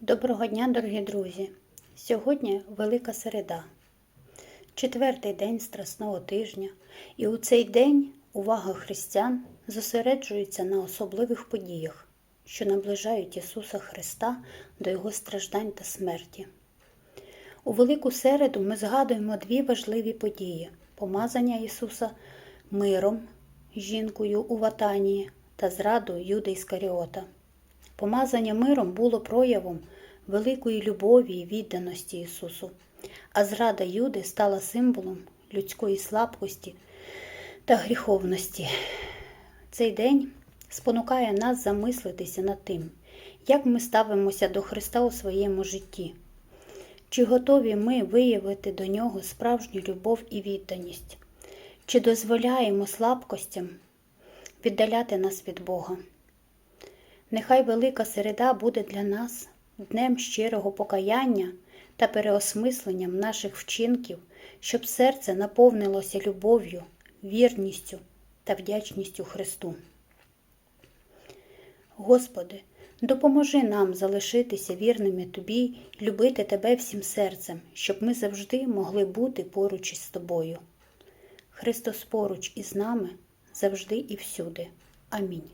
Доброго дня, дорогі друзі! Сьогодні Велика Середа, четвертий день Страсного тижня, і у цей день увага християн зосереджується на особливих подіях, що наближають Ісуса Христа до Його страждань та смерті. У Велику Середу ми згадуємо дві важливі події: помазання Ісуса миром, жінкою у Ватанії та зраду Юди Іскаріота. Помазання миром було проявом великої любові і відданості Ісусу, а зрада Юди стала символом людської слабкості та гріховності. Цей день спонукає нас замислитися над тим, як ми ставимося до Христа у своєму житті. Чи готові ми виявити до Нього справжню любов і відданість? Чи дозволяємо слабкостям віддаляти нас від Бога? Нехай Велика Середа буде для нас днем щирого покаяння та переосмисленням наших вчинків, щоб серце наповнилося любов'ю, вірністю та вдячністю Христу. Господи, допоможи нам залишитися вірними Тобі й любити Тебе всім серцем, щоб ми завжди могли бути поруч із Тобою. Христос поруч із нами завжди і всюди. Амінь.